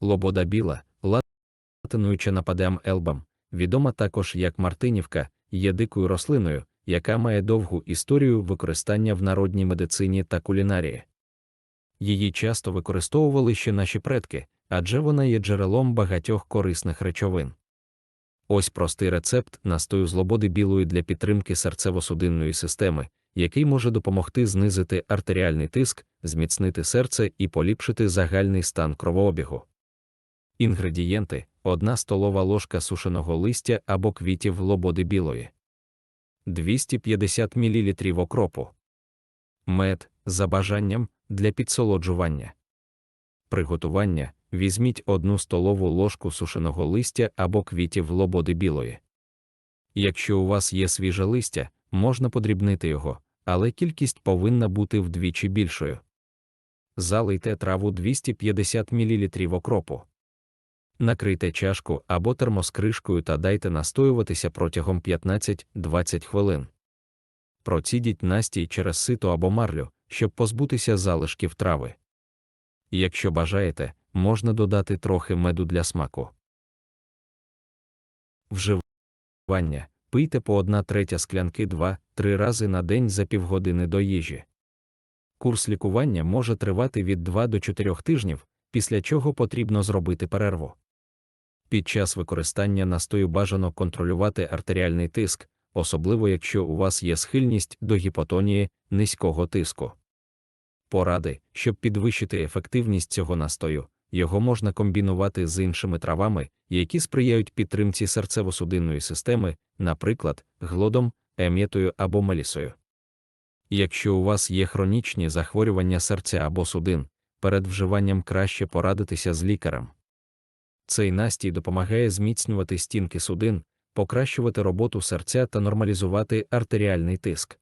Лобода біла, латинуюча нападем елбам, відома також як Мартинівка, є дикою рослиною, яка має довгу історію використання в народній медицині та кулінарії. Її часто використовували ще наші предки, адже вона є джерелом багатьох корисних речовин. Ось простий рецепт настою з лободи білої для підтримки серцево-судинної системи, який може допомогти знизити артеріальний тиск, зміцнити серце і поліпшити загальний стан кровообігу. Інгредієнти: 1 столова ложка сушеного листя або квітів лободи білої, 250 мл окропу, мед за бажанням для підсолоджування. Приготування візьміть одну столову ложку сушеного листя або квітів лободи білої. Якщо у вас є свіже листя, можна подрібнити його, але кількість повинна бути вдвічі більшою. Залийте траву 250 мл окропу. Накрийте чашку або термоскришкою та дайте настоюватися протягом 15-20 хвилин. Процідіть настій через сито або марлю, щоб позбутися залишків трави. Якщо бажаєте, можна додати трохи меду для смаку. Вживання пийте по 1 третя склянки 2-3 рази на день за півгодини до їжі. Курс лікування може тривати від 2 до 4 тижнів, після чого потрібно зробити перерву. Під час використання настою бажано контролювати артеріальний тиск, особливо якщо у вас є схильність до гіпотонії низького тиску. Поради, щоб підвищити ефективність цього настою, його можна комбінувати з іншими травами, які сприяють підтримці серцево-судинної системи, наприклад, глодом, ем'ятою або мелісою. Якщо у вас є хронічні захворювання серця або судин, перед вживанням краще порадитися з лікарем. Цей настій допомагає зміцнювати стінки судин, покращувати роботу серця та нормалізувати артеріальний тиск.